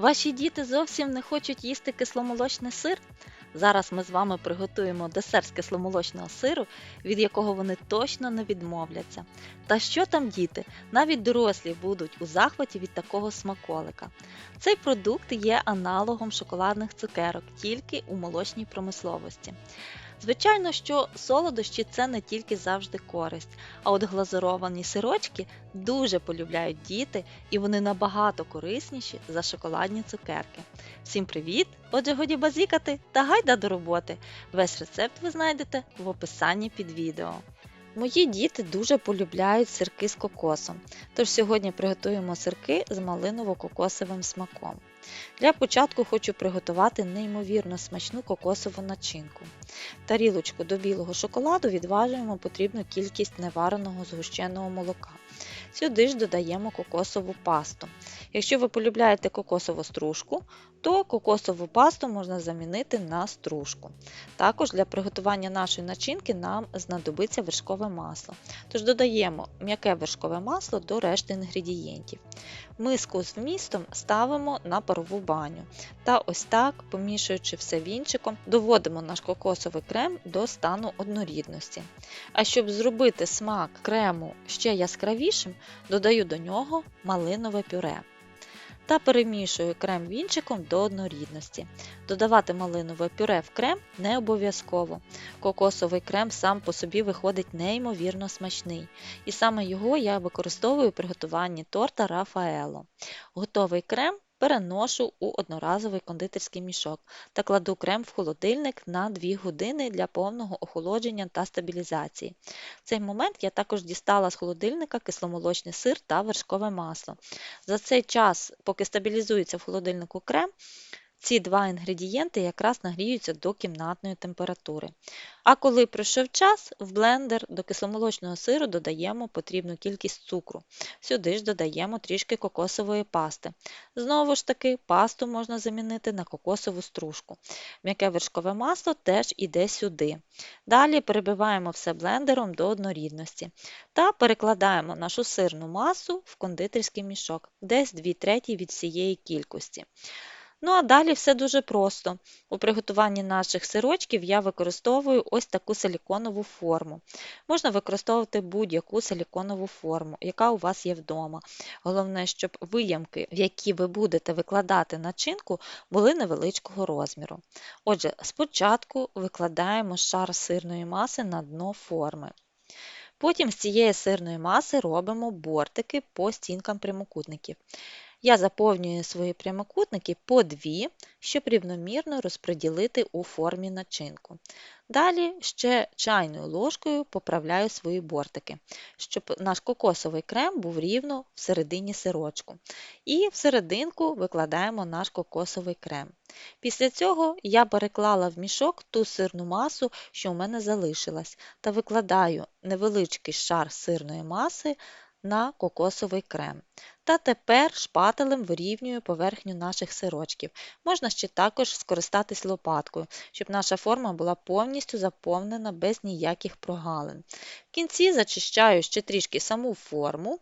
Ваші діти зовсім не хочуть їсти кисломолочний сир? Зараз ми з вами приготуємо десерт з кисломолочного сиру, від якого вони точно не відмовляться. Та що там діти? Навіть дорослі будуть у захваті від такого смаколика. Цей продукт є аналогом шоколадних цукерок, тільки у молочній промисловості. Звичайно, що солодощі це не тільки завжди користь, а от глазуровані сирочки дуже полюбляють діти і вони набагато корисніші за шоколадні цукерки. Всім привіт! Отже, годі базікати та гайда до роботи. Весь рецепт ви знайдете в описанні під відео. Мої діти дуже полюбляють сирки з кокосом, тож сьогодні приготуємо сирки з малиново-кокосовим смаком. Для початку хочу приготувати неймовірно смачну кокосову начинку. Тарілочку до білого шоколаду відважуємо потрібну кількість невареного згущеного молока. Сюди ж додаємо кокосову пасту. Якщо ви полюбляєте кокосову стружку, то кокосову пасту можна замінити на стружку. Також для приготування нашої начинки нам знадобиться вершкове масло. Тож додаємо м'яке вершкове масло до решти інгредієнтів. Миску з вмістом ставимо на парову баню. Та ось так, помішуючи все вінчиком, доводимо наш кокосовий крем до стану однорідності. А щоб зробити смак крему ще яскравішим, додаю до нього малинове пюре. Та перемішую крем вінчиком до однорідності. Додавати малинове пюре в крем не обов'язково. Кокосовий крем сам по собі виходить неймовірно смачний, і саме його я використовую при приготуванні торта Рафаело. Готовий крем переношу у одноразовий кондитерський мішок та кладу крем в холодильник на 2 години для повного охолодження та стабілізації. В цей момент я також дістала з холодильника кисломолочний сир та вершкове масло. За цей час, поки стабілізується в холодильнику крем, ці два інгредієнти якраз нагріються до кімнатної температури. А коли пройшов час, в блендер до кисломолочного сиру додаємо потрібну кількість цукру. Сюди ж додаємо трішки кокосової пасти. Знову ж таки, пасту можна замінити на кокосову стружку. М'яке вершкове масло теж іде сюди. Далі перебиваємо все блендером до однорідності та перекладаємо нашу сирну масу в кондитерський мішок, десь 2 треті від всієї кількості. Ну а далі все дуже просто. У приготуванні наших сирочків я використовую ось таку силіконову форму. Можна використовувати будь-яку силіконову форму, яка у вас є вдома. Головне, щоб виямки, в які ви будете викладати начинку, були невеличкого розміру. Отже, спочатку викладаємо шар сирної маси на дно форми. Потім з цієї сирної маси робимо бортики по стінкам прямокутників. Я заповнюю свої прямокутники по дві, щоб рівномірно розподілити у формі начинку. Далі ще чайною ложкою поправляю свої бортики, щоб наш кокосовий крем був рівно всередині сирочку. І всерединку викладаємо наш кокосовий крем. Після цього я переклала в мішок ту сирну масу, що у мене залишилась, та викладаю невеличкий шар сирної маси на кокосовий крем. Та тепер шпателем вирівнюю поверхню наших сирочків. Можна ще також скористатись лопаткою, щоб наша форма була повністю заповнена без ніяких прогалин. В кінці зачищаю ще трішки саму форму.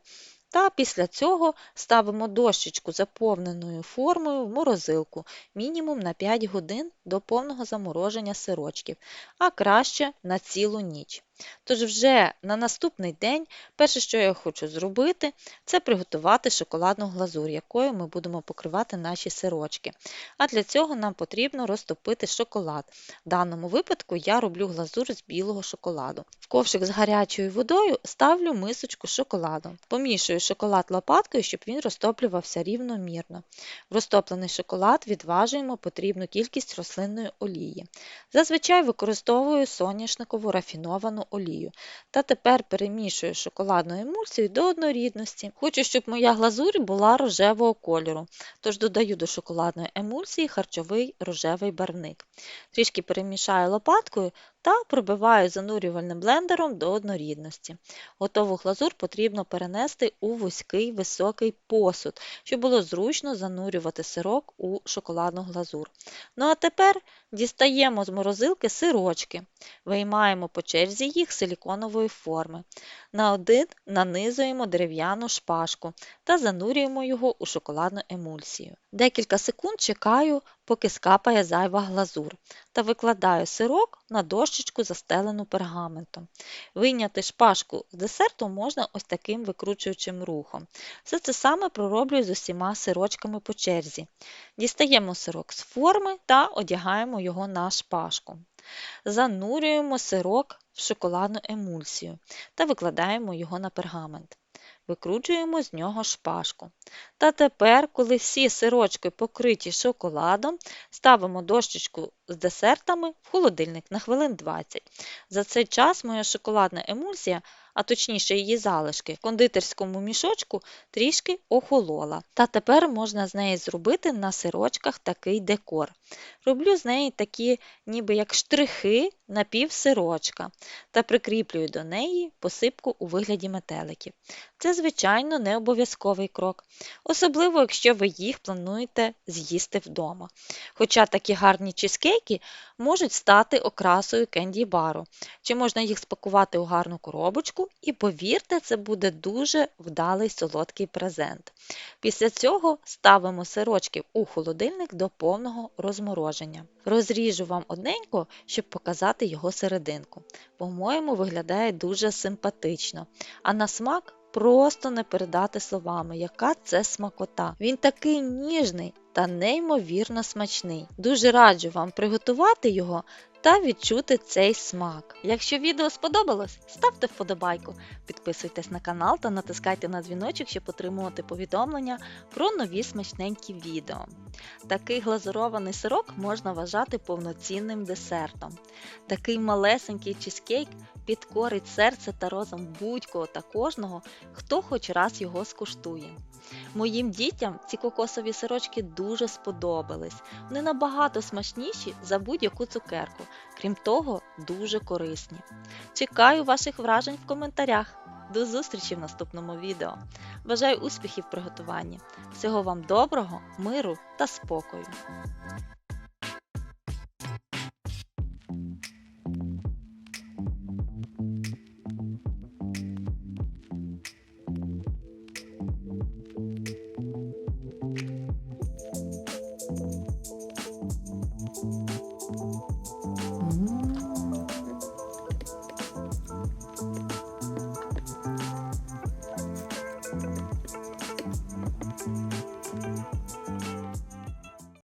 Та після цього ставимо дощечку заповненою формою в морозилку мінімум на 5 годин до повного замороження сирочків, а краще на цілу ніч. Тож вже на наступний день перше, що я хочу зробити, це приготувати шоколадну глазур, якою ми будемо покривати наші сирочки. А для цього нам потрібно розтопити шоколад. В даному випадку я роблю глазур з білого шоколаду. В ковшик з гарячою водою ставлю мисочку з шоколадом. Помішую шоколад лопаткою, щоб він розтоплювався рівномірно. В розтоплений шоколад відважуємо потрібну кількість рослинної олії. Зазвичай використовую соняшникову рафіновану олію. Та тепер перемішую шоколадну емульсію до однорідності. Хочу, щоб моя глазурь була рожевого кольору, тож додаю до шоколадної емульсії харчовий рожевий барвник. Трішки перемішаю лопаткою та пробиваю занурювальним блендером до однорідності. Готову глазур потрібно перенести у вузький високий посуд, щоб було зручно занурювати сирок у шоколадну глазур. Ну а тепер дістаємо з морозилки сирочки, виймаємо по черзі їх силіконової форми. На один нанизуємо дерев'яну шпажку та занурюємо його у шоколадну емульсію. Декілька секунд чекаю, поки скапає зайва глазур, та викладаю сирок на дощечку, застелену пергаментом. Вийняти шпажку з десерту можна ось таким викручуючим рухом. Все це саме пророблюю з усіма сирочками по черзі. Дістаємо сирок з форми та одягаємо його на шпажку. Занурюємо сирок в шоколадну емульсію та викладаємо його на пергамент. Викручуємо з нього шпажку. Та тепер, коли всі сирочки покриті шоколадом, ставимо дощечку з десертами в холодильник на хвилин 20. За цей час моя шоколадна емульсія, а точніше її залишки, в кондитерському мішочку трішки охолола. Та тепер можна з неї зробити на сирочках такий декор. Роблю з неї такі ніби як штрихи на пів сирочка та прикріплюю до неї посипку у вигляді метеликів. Це, звичайно, не обов'язковий крок, особливо, якщо ви їх плануєте з'їсти вдома. Хоча такі гарні чизкейки можуть стати окрасою кенді-бару, чи можна їх спакувати у гарну коробочку, і повірте, це буде дуже вдалий солодкий презент. Після цього ставимо сирочки у холодильник до повного розмороження. Розріжу вам одненько, щоб показати його серединку. По-моєму, виглядає дуже симпатично, а на смак просто не передати словами, яка це смакота. Він такий ніжний та неймовірно смачний. Дуже раджу вам приготувати його та відчути цей смак. Якщо відео сподобалось, ставте вподобайку, підписуйтесь на канал та натискайте на дзвіночок, щоб отримувати повідомлення про нові смачненькі відео. Такий глазурований сирок можна вважати повноцінним десертом. Такий малесенький чизкейк підкорить серце та розум будь-кого та кожного, хто хоч раз його скуштує. Моїм дітям ці кокосові сирочки дуже сподобались. Вони набагато смачніші за будь-яку цукерку, крім того, дуже корисні. Чекаю ваших вражень в коментарях. До зустрічі в наступному відео. Бажаю успіхів в приготуванні. Всього вам доброго, миру та спокою!